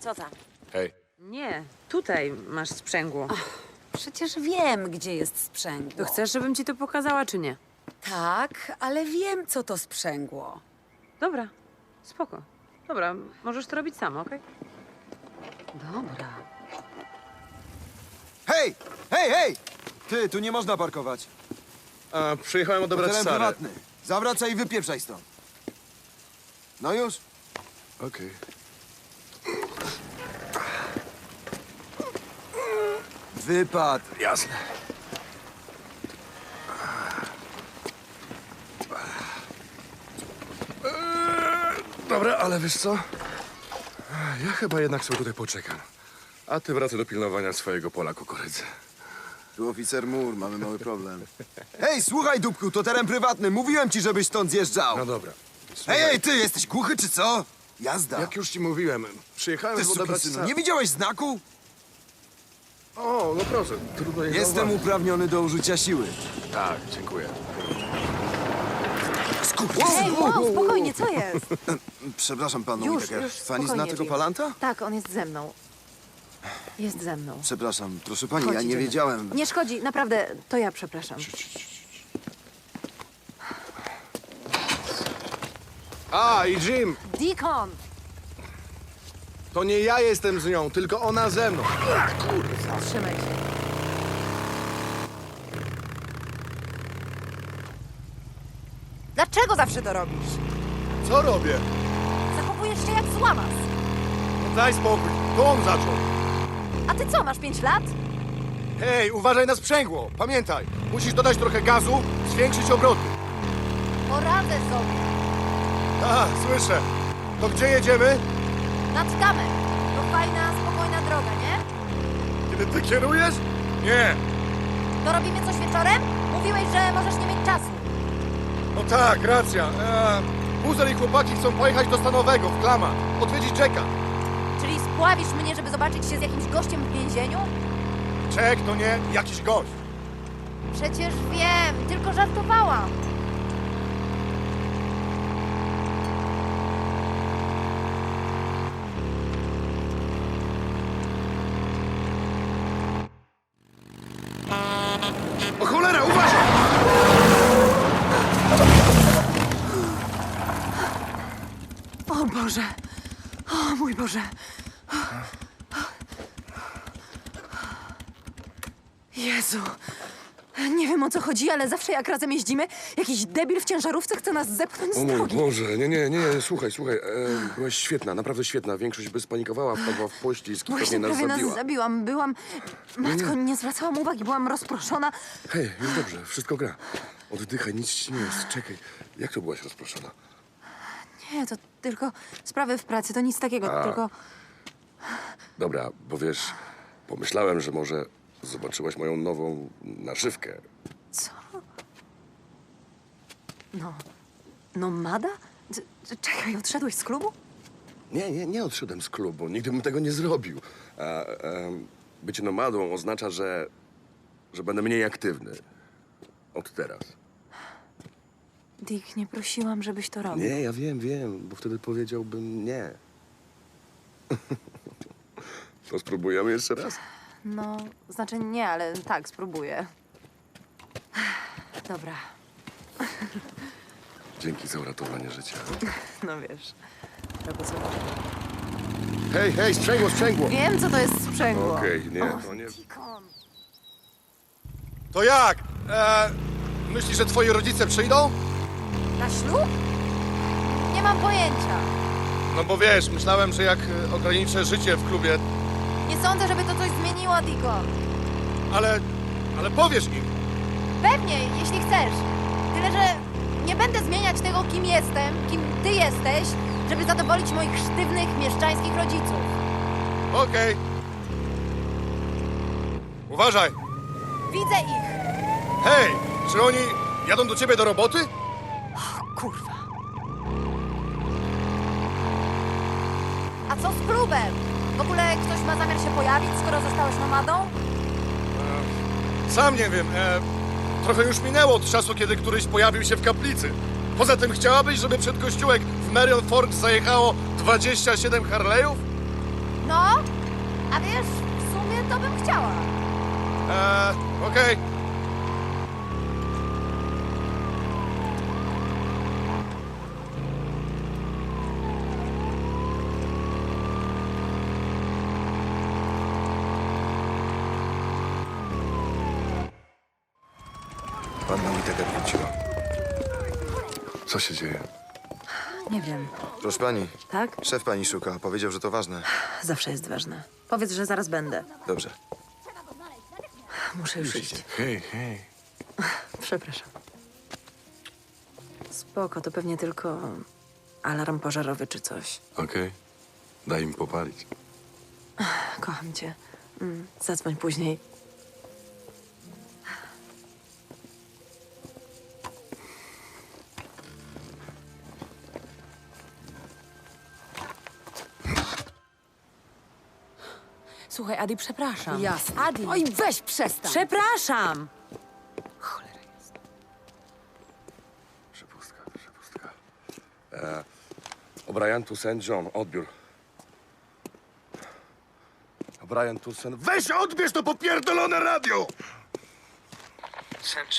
Co tam? Hej, Nie, tutaj masz sprzęgło. Przecież wiem, gdzie jest sprzęgło. To chcesz, żebym ci to pokazała, czy nie? Tak, ale wiem, co to sprzęgło. Dobra, spoko. Dobra, możesz to robić sama, okej? Dobra. Hej! Hej, hej! Ty, tu nie można parkować. a przyjechałem odebrać teren Sarę. prywatny. Zawracaj i wypieprzaj stąd. No już? Okej. Wypad. Jasne. Eee, Dobra, ale wiesz co? Ja chyba jednak sobie tutaj poczekam. A ty wracaj do pilnowania swojego pola kukurydzy. Tu oficer mur, mamy mały problem. Hej, słuchaj, dupku, to teren prywatny. Mówiłem ci, żebyś stąd zjeżdżał. No dobra. Słuchaj, hej, ty, jesteś głuchy czy co? Jazda. Jak już ci mówiłem, przyjechałem Ty, odebrać synu, nie widziałeś znaku? O, no proszę, trudno je Jestem zauważyć. uprawniony do użycia siły. Tak, dziękuję. Ej, wow, spokojnie, co jest? Przepraszam panu Już, Whittaker. już, Pani zna spokojnie, tego Jim. palanta? Tak, on jest ze mną. Jest ze mną. Przepraszam, proszę pani, Chodź, ja nie idziemy. wiedziałem. Nie szkodzi, naprawdę, to ja przepraszam. A, i Jim, Deacon! To nie ja jestem z nią, tylko ona ze mną. Trzymaj się. Dlaczego zawsze to robisz? Co robię? Zachowujesz się jak złamas. No daj spokój, to on zaczął. A ty co, masz pięć lat? Hej, uważaj na sprzęgło. Pamiętaj, musisz dodać trochę gazu, zwiększyć obroty. Poradzę sobie. A, słyszę. To gdzie jedziemy? Nad tamę. To fajna, spokojna droga, nie? Kiedy ty kierujesz? Nie. To robimy coś wieczorem? Mówiłeś, że możesz nie mieć czasu. No tak, racja. E, Buzer i chłopaki chcą pojechać do Stanowego, w Klama, odwiedzić Jacka. Czyli spławisz mnie, żeby zobaczyć się z jakimś gościem w więzieniu? Jack to nie jakiś gość. Przecież wiem, tylko żartowałam. Chodzi, ale zawsze jak razem jeździmy, jakiś debil w ciężarówce chce nas zepchnąć O z mój drogi. Boże, nie, nie, nie, słuchaj, słuchaj, e, byłaś świetna, naprawdę świetna. Większość by spanikowała, wpadła w pościsk i pewnie Właśnie nas prawie nas zabiła. zabiłam. Byłam... Matko, nie zwracałam uwagi, byłam rozproszona. Hej, już dobrze, wszystko gra. Oddychaj, nic ci nie jest, czekaj. Jak to byłaś rozproszona? Nie, to tylko sprawy w pracy, to nic takiego, A. tylko... Dobra, bo wiesz, pomyślałem, że może zobaczyłaś moją nową naszywkę. Co? No... Nomada? C- c- Czekaj, odszedłeś z klubu? Nie, nie, nie odszedłem z klubu, nigdy bym tego nie zrobił. A, em, bycie nomadą oznacza, że, że będę mniej aktywny. Od teraz. Dick, nie prosiłam, żebyś to robił. Nie, ja wiem, wiem, bo wtedy powiedziałbym nie. To spróbujemy jeszcze raz? No, znaczy nie, ale tak, spróbuję. Dobra, Dzięki za uratowanie życia. no wiesz. Tego co... Hej, hej, sprzęgło, sprzęgło. Wiem, co to jest sprzęgło. Okej, nie, to nie. Deacon. To jak? E, myślisz, że twoi rodzice przyjdą? Na ślub? Nie mam pojęcia. No bo wiesz, myślałem, że jak e, ograniczę życie w klubie, Nie sądzę, żeby to coś zmieniło, Deacon. ale... ale powiesz im. Pewnie, jeśli chcesz. Tyle, że nie będę zmieniać tego, kim jestem, kim ty jesteś, żeby zadowolić moich sztywnych, mieszczańskich rodziców. Okej. Uważaj. Widzę ich. Hej, czy oni jadą do ciebie do roboty? Kurwa. A co z klubem? W ogóle ktoś ma zamiar się pojawić, skoro zostałeś nomadą? Sam nie wiem. E, trochę już minęło od czasu, kiedy któryś pojawił się w kaplicy. Poza tym chciałabyś, żeby przed kościółek w Marion Forks zajechało 27 Harley'ów? No, a wiesz, w sumie to bym chciała. Eee, okej. Panna Co się dzieje? Nie wiem. Proszę pani, Tak? szef pani szuka. Powiedział, że to ważne. Zawsze jest ważne. Powiedz, że zaraz będę. Dobrze. Muszę już iść. Hej, hej. Przepraszam. Spoko, to pewnie tylko alarm pożarowy czy coś. Okej. Daj im popalić. Kocham cię. Mm, Zadzwoń później. Słuchaj, Adi, przepraszam. Jasne. Adi! Oj, weź przestań. Przepraszam! Przepustka, przepustka. E, O'Brien, tu St. John, odbiór. O'Brien, tu St. Weź odbierz to popierdolone radio!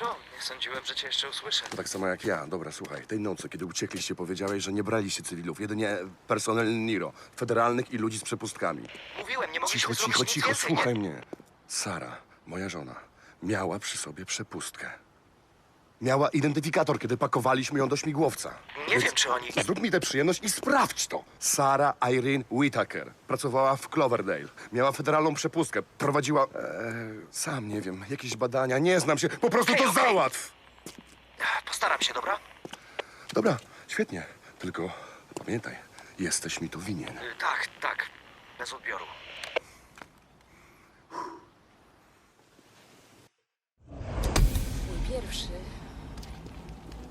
John, nie sądziłem, że cię jeszcze usłyszę. Tak samo jak ja. Dobra, słuchaj. Tej nocy, kiedy uciekliście, powiedziałeś, że nie braliście cywilów. Jedynie personel Niro, federalnych i ludzi z przepustkami. Mówiłem, nie mogliśmy Cicho, zrobić cicho, nic cicho, więcej, słuchaj nie? mnie. Sara, moja żona, miała przy sobie przepustkę. Miała identyfikator, kiedy pakowaliśmy ją do śmigłowca. Nie wiem, czy oni... Zrób mi tę przyjemność i sprawdź to. Sara Irene Whittaker pracowała w Cloverdale. Miała federalną przepustkę. Prowadziła... E, sam nie wiem, jakieś badania. Nie znam się. Po prostu Okej, to okej. załatw! Postaram się, dobra? Dobra, świetnie. Tylko pamiętaj, jesteś mi to winien. Y, Tak, tak. Bez odbioru.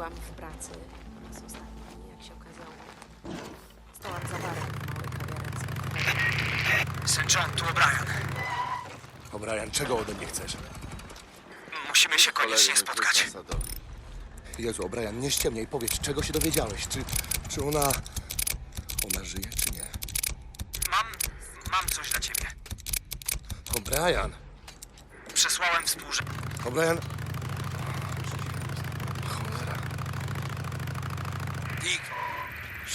Byłam w pracy po raz ostatni, jak się okazało. Stałam za barem w małej kawiarence. St. John, tu O'Brien. O'Brien, czego ode mnie chcesz? Musimy się koniecznie spotkać. Jezu, O'Brien, nie ściemniaj. Powiedz, czego się dowiedziałeś? Czy, czy ona... Ona żyje, czy nie? Mam... mam coś dla ciebie. O'Brien! Przesłałem współże... O'Brien... Cholera. Dick,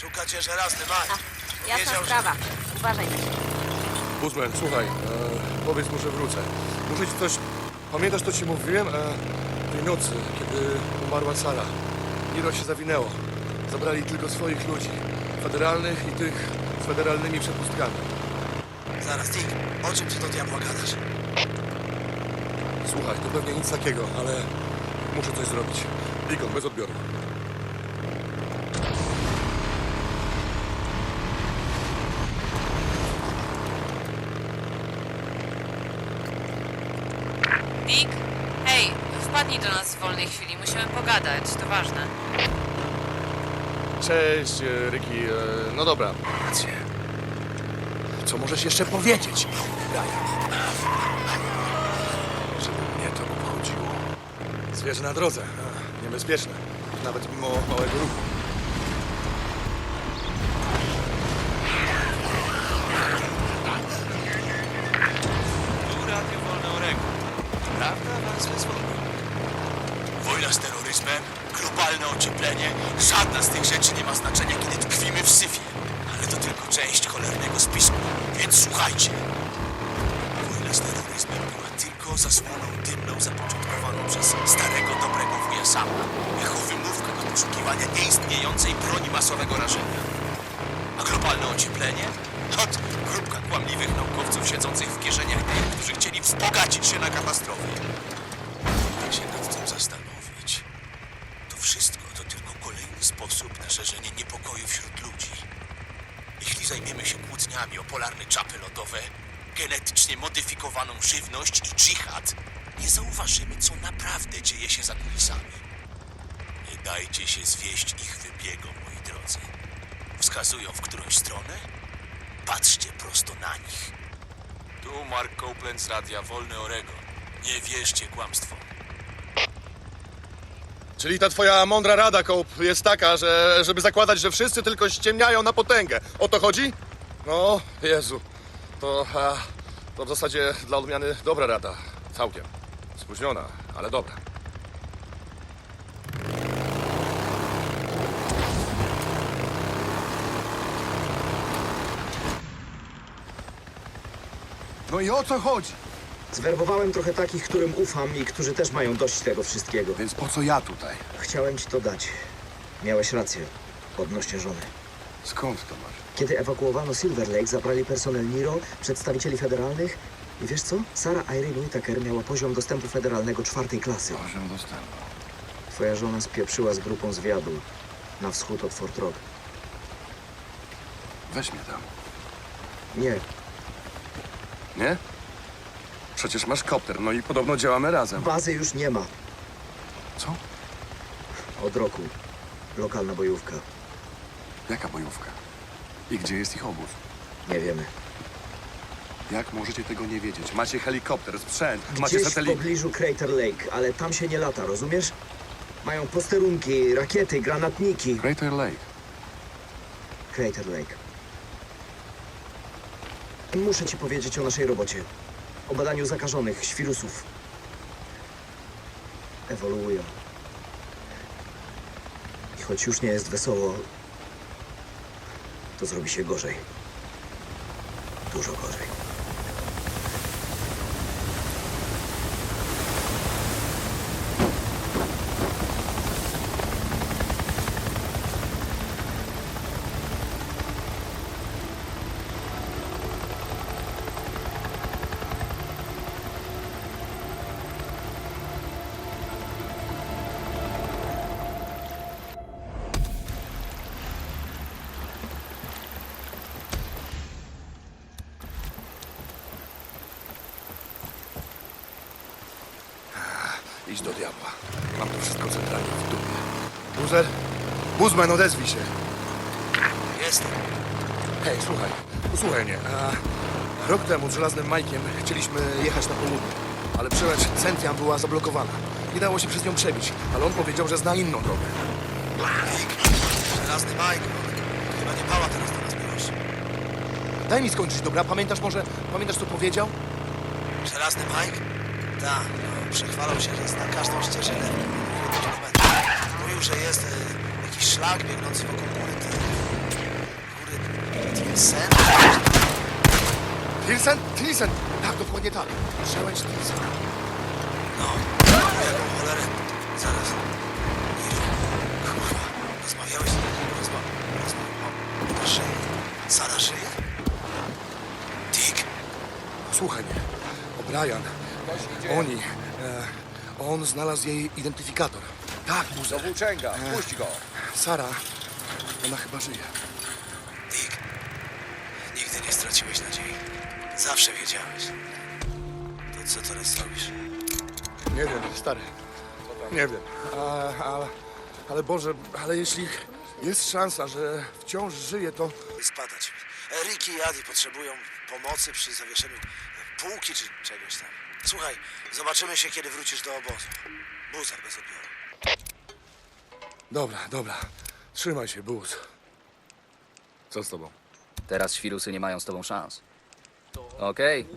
szukacie żelazny Mike. Jasna Wiedział, że- sprawa. Uważaj. Guzman, słuchaj, e, powiedz mu, że wrócę. Muszę ci coś... Pamiętasz, co ci mówiłem? E, tej nocy, kiedy umarła Sara. Niro się zawinęło. Zabrali tylko swoich ludzi. Federalnych i tych z federalnymi przepustkami. Zaraz, Dick, o czym ty do diabła gadasz? Słuchaj, to pewnie nic takiego, ale muszę coś zrobić. Deacon, bez odbioru. Dick? Hej, wpadnij do nas w chwili. Musimy pogadać, to ważne. Cześć, e, Ricky. E, no dobra. Rację. Co możesz jeszcze powiedzieć? Brian. Żeby mnie to obchodziło. Zwierzę na drodze. A, niebezpieczne. Nawet mimo małego ruchu. Zasłoną dymną zapoczątkowaną przez starego, dobrego wuja Sama. Jako wymówka do poszukiwania nieistniejącej broni masowego rażenia. A globalne ocieplenie? Od grupka kłamliwych naukowców siedzących w kieszeniach tych, którzy chcieli wzbogacić się na katastrofie. Tak się nad tym zastanowić. To wszystko to tylko kolejny sposób na szerzenie niepokoju wśród ludzi. Jeśli zajmiemy się kłótniami o polarne czapy lodowe, genetycznie modyfikowaną żywność dżihad, nie zauważymy, co naprawdę dzieje się za kulisami. Nie dajcie się zwieść ich wybiegom, moi drodzy. Wskazują w którąś stronę? Patrzcie prosto na nich. Tu Mark Copeland z Radia Wolny Orego. Nie wierzcie kłamstwom. Czyli ta twoja mądra rada, Cope, jest taka, że żeby zakładać, że wszyscy tylko ściemniają na potęgę. O to chodzi? No, Jezu. to, a, to w zasadzie dla odmiany dobra rada. Całkiem. Spóźniona, ale dobra. No i o co chodzi? Zwerbowałem trochę takich, którym ufam i którzy też mają dość tego wszystkiego. Więc po co ja tutaj? Chciałem ci to dać. Miałeś rację odnośnie żony. Skąd to masz? Kiedy ewakuowano Silver Lake, zabrali personel Niro, przedstawicieli federalnych i wiesz co? Sarah Irene Whittaker miała poziom dostępu federalnego czwartej klasy. Poziom dostępu. Twoja żona spieprzyła z grupą zwiadu na wschód od Fort Rock. Weź mnie tam. Nie, Nie? Przecież masz kopter, no i podobno działamy razem. bazy już nie ma. Co? Od roku. Lokalna bojówka. Jaka bojówka? I gdzie jest ich obóz? Nie wiemy. Jak możecie tego nie wiedzieć? Macie helikopter, sprzęt, macie Gdzieś w satelit. pobliżu Crater Lake, ale tam się nie lata, rozumiesz? Mają posterunki, rakiety, granatniki. Crater Lake. Crater Lake. Muszę ci powiedzieć o naszej robocie. O badaniu zakażonych, świrusów. Ewoluują. I choć już nie jest wesoło, to zrobi się gorzej. Dużo gorzej. Idź do diabła. Mam to wszystko centralnie w dupie. Buzer? Buzman, odezwij się. Jestem. Hej, słuchaj, posłuchaj mnie. A, rok temu z żelaznym Majkiem chcieliśmy jechać na południe, ale przełęcz Centian była zablokowana. Nie dało się przez nią przebić, ale on powiedział, że zna inną drogę. Żelazny Mike. Chyba nie pała teraz do nas miłość. Daj mi skończyć, dobra? Pamiętasz może, pamiętasz co powiedział? Żelazny Mike? Tak, no, przechwalał się, że jest na każdą ścieżynę. Mówił, że jest e, jakiś szlak biegnący wokół góry. Ty, góry Tilsen? Tilsen? Tilsen! Tak, dokładnie tak. Przełęcz Tilsen. No, jaką cholerę. Zaraz. Kurwa, rozmawiałeś z nim? Rozma... Rozma... Ona żyje. Sara żyje? Dick, Słuchaj mnie. O'Brien. Oni. E, on znalazł jej identyfikator. Tak, Buzer. Do włóczęga, puść go. Sara, ona chyba żyje. Dick. Nigdy nie straciłeś nadziei. Zawsze wiedziałeś. To co teraz robisz? Nie wiem, stary. Nie wiem. A, a, ale Boże, ale jeśli jest szansa, że wciąż żyje, to Spadać. E, Ricky i Adi potrzebują pomocy przy zawieszeniu półki czy czegoś tam. Słuchaj, zobaczymy się, kiedy wrócisz do obozu. Buzar bez odbioru. Dobra, dobra. Trzymaj się, Buz. Co z tobą? Teraz świrusy nie mają z tobą szans. Okej.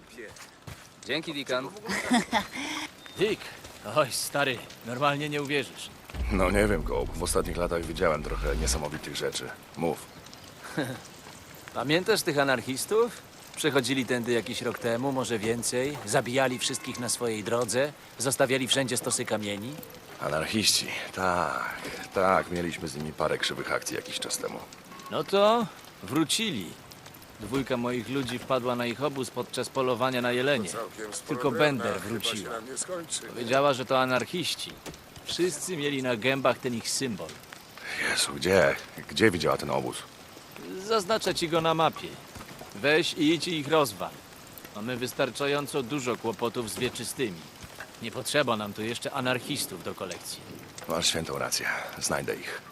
Dzięki, Wikan. Dick, oj stary, normalnie nie uwierzysz. No nie wiem, Gołb. W ostatnich latach widziałem trochę niesamowitych rzeczy. Mów. Pamiętasz tych anarchistów? Przechodzili tędy jakiś rok temu, może więcej. Zabijali wszystkich na swojej drodze. Zostawiali wszędzie stosy kamieni. Anarchiści. Tak, tak. Mieliśmy z nimi parę krzywych akcji jakiś czas temu. No to wrócili. Dwójka moich ludzi wpadła na ich obóz podczas polowania na jelenie. Tylko Bender wróciła. Powiedziała, że to anarchiści. Wszyscy mieli na gębach ten ich symbol. Jezu, gdzie? Gdzie widziała ten obóz? Zaznaczę ci go na mapie. Weź i idź i ich rozwal. Mamy wystarczająco dużo kłopotów z wieczystymi. Nie potrzeba nam tu jeszcze anarchistów do kolekcji. Masz świętą rację. Znajdę ich.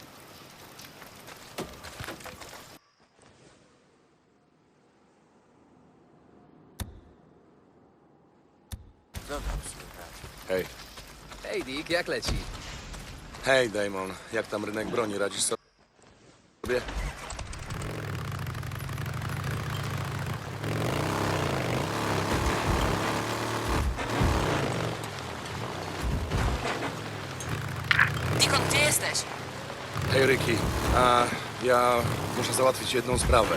Hej. Hej, Dick, jak leci? Hej, Damon. Jak tam rynek broni? Radzisz sobie? Dikon, gdzie jesteś? Hej, Ricky. A ja muszę załatwić jedną sprawę.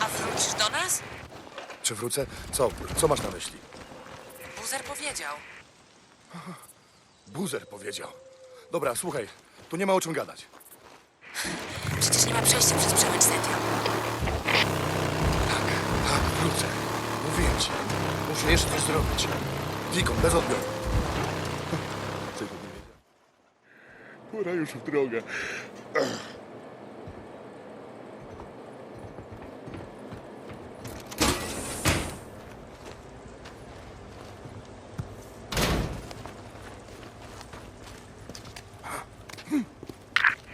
A wrócisz do nas? Czy wrócę? Co? Co masz na myśli? Buzer powiedział. Buzer powiedział. Dobra, słuchaj, tu nie ma o czym gadać. Przecież nie ma przejścia przez przemęcz Sentia. Tak, wrócę. Mówiłem ci. Muszę jeszcze coś zrobić. Dikon, bez odbioru. Tego nie wiedziałem. Pora już w drogę.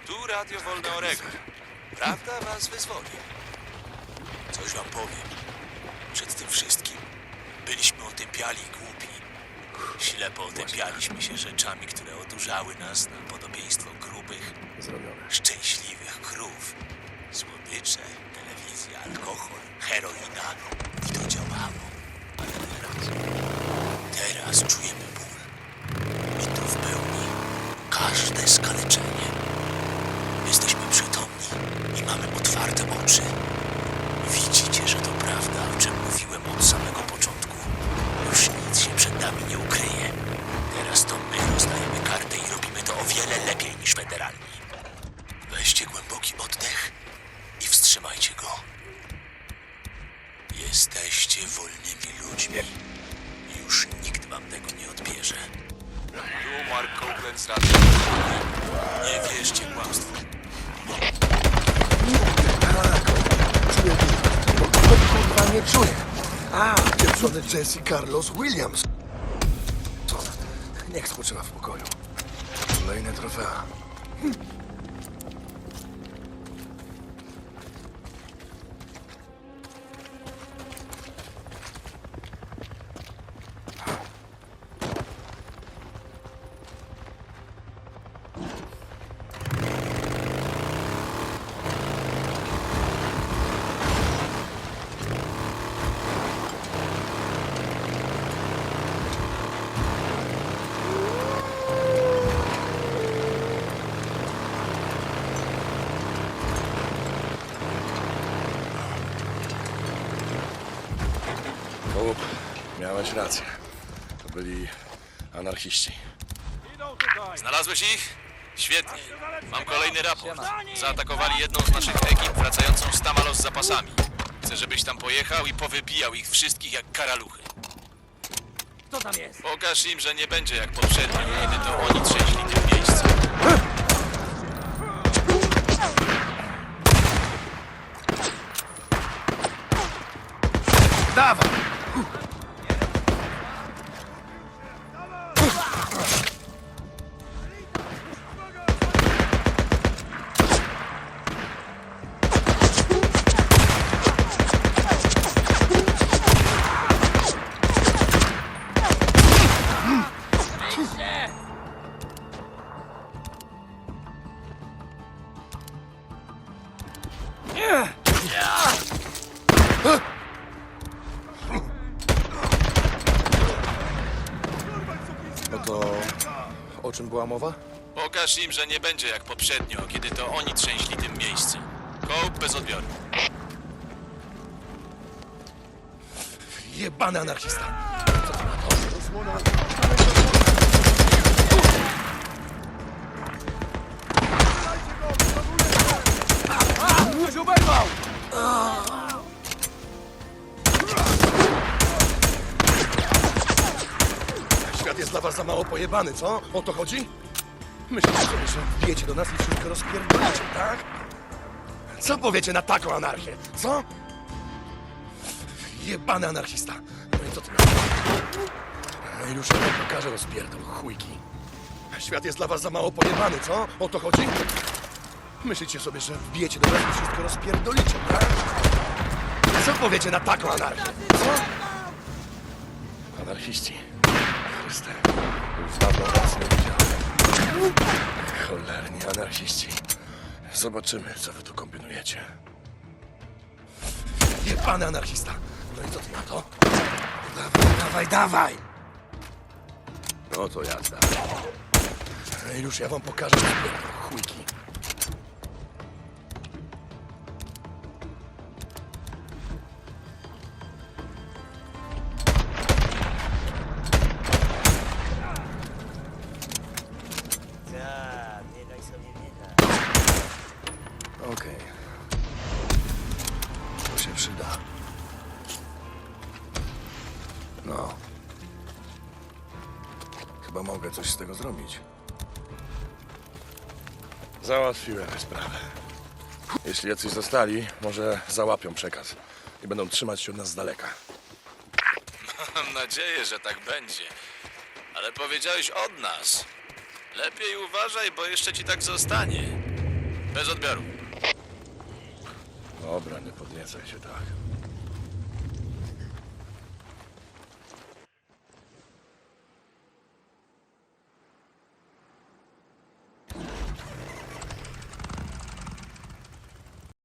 Tu Radio Wolne Oregon. Prawda was wyzwoli. Coś wam powiem. Przed tym wszystkim byliśmy otępiali głupi. Ślepo otępialiśmy się rzeczami, które odurzały nas na podobieństwo grubych, Zrobione. szczęśliwych krów. Słodycze, telewizja, alkohol, heroina. I to działało. Ale teraz... Teraz czujemy Williams. Miałeś rację. To byli anarchiści. Znalazłeś ich? Świetnie. Mam kolejny raport. Zaatakowali jedną z naszych ekip wracającą z Tamalo z zapasami. Chcę, żebyś tam pojechał i powybijał ich wszystkich jak karaluchy. Kto tam jest? Pokaż im, że nie będzie jak poprzednio, kiedy to oni trzęśli tym miejscem. Dawaj! Pokaż im, że nie będzie jak poprzednio, kiedy to oni trzęśli tym miejscem. Kołp bez odbioru. Jebany anarchista. Ktoś oberwał! Świat jest dla was za mało pojebany, co? O to chodzi? Myślicie że wbijecie do nas i wszystko rozpierdolicie, tak? Co powiecie na taką anarchię, co? Jebany anarchista. No i co ty na? No i już wam pokażę rozpierdol, chujki. Świat jest dla was za mało pojebany, co? O to chodzi? Myślicie sobie, że wbijecie do nas i wszystko rozpierdolicie, tak? Co powiecie na taką anarchię, co? Anarchiści. Chryste, już dawno widziałem. Cholerni anarchiści. Zobaczymy, co wy tu kombinujecie. Jebany anarchista. No i co ty na to? Dawaj, dawaj, dawaj! No to jazda. Ej, już ja wam pokażę chujki. No. Chyba mogę coś z tego zrobić. Załatwiłem sprawę. Jeśli jacyś zostali, może załapią przekaz i będą trzymać się od nas z daleka. Mam nadzieję, że tak będzie. Ale powiedziałeś od nas. Lepiej uważaj, bo jeszcze ci tak zostanie. Bez odbioru. Dobra, nie podniecaj się tak.